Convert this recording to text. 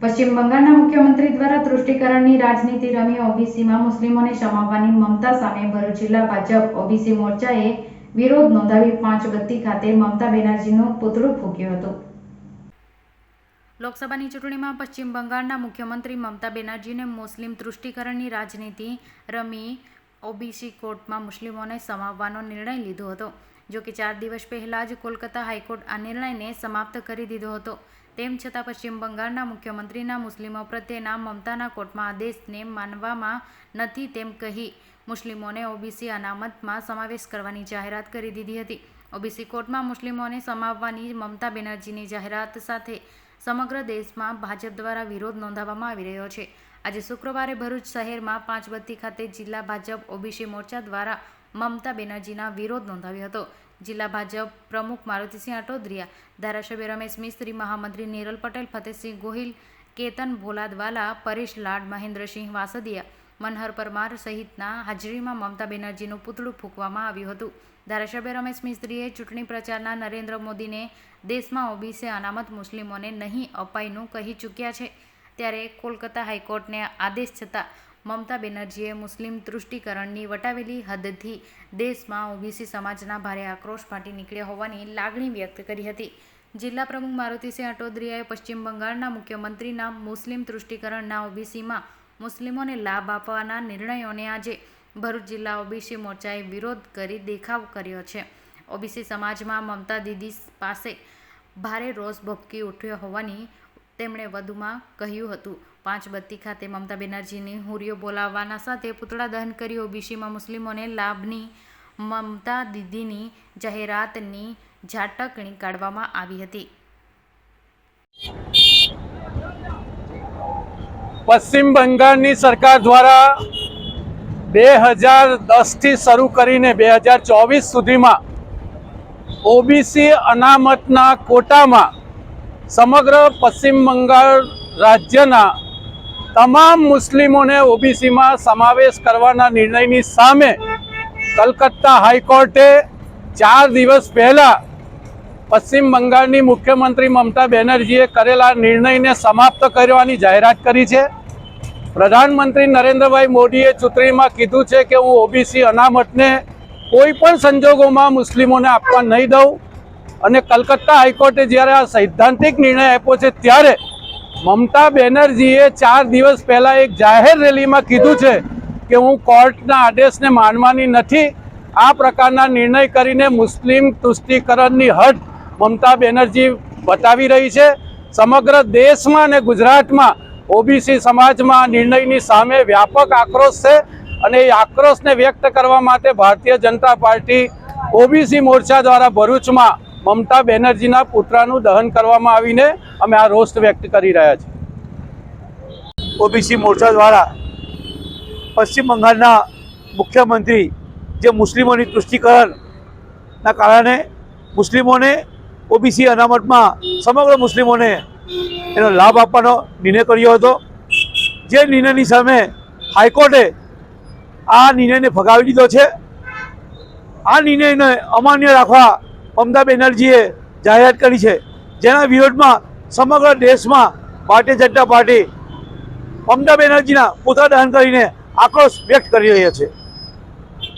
પશ્ચિમ બંગાળના મુખ્યમંત્રી દ્વારા તૃષ્ટિકરણની રાજનીતિ રમી ઓબીસીમાં મુસ્લિમોને સમાવવાની મમતા સામે ભરૂચ જિલ્લા ભાજપ ઓબીસી મોરચાએ વિરોધ નોંધાવી પાંચ બત્તી ખાતે મમતા બેનર્જીનું પુતળું ફૂક્યું હતું. લોકસભાની ચૂંટણીમાં પશ્ચિમ બંગાળના મુખ્યમંત્રી મમતા બેનર્જીને મુસ્લિમ તૃષ્ટિકરણની રાજનીતિ રમી ઓબીસી કોર્ટમાં મુસ્લિમોને સમાવવાનો નિર્ણય લીધો હતો જો કે ચાર દિવસ પહેલા જ કોલકાતા હાઈકોર્ટ આ નિર્ણયને સમાપ્ત કરી દીધો હતો. તેમ છતાં પશ્ચિમ બંગાળના મુખ્યમંત્રીના મુસ્લિમો પ્રત્યેના મમતાના કોર્ટમાં આદેશને માનવામાં નથી તેમ કહી મુસ્લિમોને ઓબીસી અનામતમાં સમાવેશ કરવાની જાહેરાત કરી દીધી હતી. ઓબીસી કોર્ટમાં મુસ્લિમોને સમાવવાની મમતા બેનર્જીની જાહેરાત સાથે સમગ્ર દેશમાં ભાજપ દ્વારા વિરોધ નોંધાવવામાં આવી રહ્યો છે. આજે શુક્રવારે ભરૂચ શહેરમાં પાંચબત્તી ખાતે જિલ્લા ભાજપ ઓબીસી મોરચા દ્વારા મમતા બેનર્જીના વિરોધ નોંધાવ્યો હતો. જિલ્લા ભાજપ પ્રમુખ મારુતિસિંહ અટોદરિયા ધારાસભ્ય રમેશ મિસ્ત્રી, મહામંત્રી નિરલ પટેલ, ફતેહસિંહ ગોહિલ, કેતન ભોલાદવાલા, પરેશ લાડ, મહેન્દ્રસિંહ વાસદિયા, મનહર પરમાર સહિતના હાજરીમાં મમતા બેનર્જીનું પુતળું ફૂંકવામાં આવ્યું હતું. ધારાસભ્ય રમેશ મિસ્ત્રીએ ચૂંટણી પ્રચારના નરેન્દ્ર મોદીને દેશમાં ઓબીસી અનામત મુસ્લિમોને નહીં અપાયનું કહી ચૂક્યા છે. ત્યારે કોલકાતા હાઈકોર્ટને આદેશ છતાં મમતા બેનર્જીએ મુસ્લિમ તૃષ્ટિકરણની વટાવેલી હદથી દેશમાં ઓબીસી સમાજના ભારે આક્રોશ ફાટી નીકળ્યા હોવાની લાગણી વ્યક્ત કરી હતી. જિલ્લા પ્રમુખ મારુતિસિંહ અટોદરિયાએ પશ્ચિમ બંગાળના મુખ્યમંત્રીના મુસ્લિમ તૃષ્ટિકરણના ઓબીસીમાં મુસ્લિમોને લાભ આપવાના નિર્ણયોને આજે ભરૂચ જિલ્લા ઓબીસી મોરચાએ વિરોધ કરી દેખાવ કર્યો છે. ઓબીસી સમાજમાં મમતા દીદી પાસે ભારે રોષ ભભકી ઉઠ્યો હોવાની તેમણે વધુમાં કહ્યું હતું, પાંચ બત્તી ખાતે મમતા બેનર્જીની હુરીઓ બોલાવવાના સાથે પુતળા દહન કરી ઓબીસીમાં મુસ્લિમોને લાભની, મમતા દીદીની જાહેરાતની ઝાટકણી કાઢવામાં આવી હતી. પશ્ચિમ બંગાળની સરકાર દ્વારા બે હજાર દસથી શરૂ કરીને બે હજાર ચોવીસ સુધીમાં ઓબીસી અનામતના કોટામાં સમગ્ર પશ્ચિમ બંગાળ રાજ્યના તમામ મુસ્લિમોને ઓબીસીમાં સમાવેશ કરવાના નિર્ણયની સામે કલકત્તા હાઈકોર્ટે ચાર દિવસ પહેલાં પશ્ચિમ બંગાળની મુખ્યમંત્રી મમતા બેનર્જીએ કરેલા નિર્ણયને સમાપ્ત કરવાની જાહેરાત કરી છે. પ્રધાનમંત્રી નરેન્દ્રભાઈ મોદીએ ચૂંટણીમાં કીધું છે કે હું ઓબીસી અનામતને કોઈ પણ સંજોગોમાં મુસ્લિમોને આપવા નહીં દઉં. અને કલકત્તા હાઈકોર્ટે જ્યારે આ સૈદ્ધાંતિક નિર્ણય આપ્યો છે ત્યારે મમતા બેનર્જીએ ચાર દિવસ પહેલાં એક જાહેર રેલીમાં કીધું છે કે હું કોર્ટના આદેશને માનવાની નથી. આ પ્રકારના નિર્ણય કરીને મુસ્લિમ તુષ્ટિકરણની હટ મમતા બેનર્જી બતાવી રહી છે. સમગ્ર દેશમાં અને ગુજરાતમાં ઓબીસી સમાજમાં નિર્ણયની સામે વ્યાપક આક્રોશ છે અને એ આક્રોશને વ્યક્ત કરવા માટે ભારતીય જનતા પાર્ટી ઓબીસી મોરચા દ્વારા ભરૂચમાં મમતા બેનર્જીના પુતળાનું દહન કરવામાં આવીને અમે આ રોષ વ્યક્ત કરી રહ્યા છીએ. ઓબીસી મોરચા દ્વારા પશ્ચિમ બંગાળના મુખ્યમંત્રી જે મુસ્લિમોની તુષ્ટિકરણના કારણે મુસ્લિમોને ઓબીસી અનામતમાં સમગ્ર મુસ્લિમોને એનો લાભ આપવાનો નિર્ણય કર્યો હતો. જે નિર્ણયની સામે હાઈકોર્ટે આ નિર્ણયને ફગાવી દીધો છે. આ નિર્ણયને અમાન્ય રાખવા મમતા બેનર્જીએ જાહેરાત કરી છે, જેના વિરોધમાં સમગ્ર દેશમાં ભારતીય જનતા પાર્ટી મમતા બેનર્જીના પુતળા દહન કરીને આક્રોશ વ્યક્ત કરી રહ્યા છે.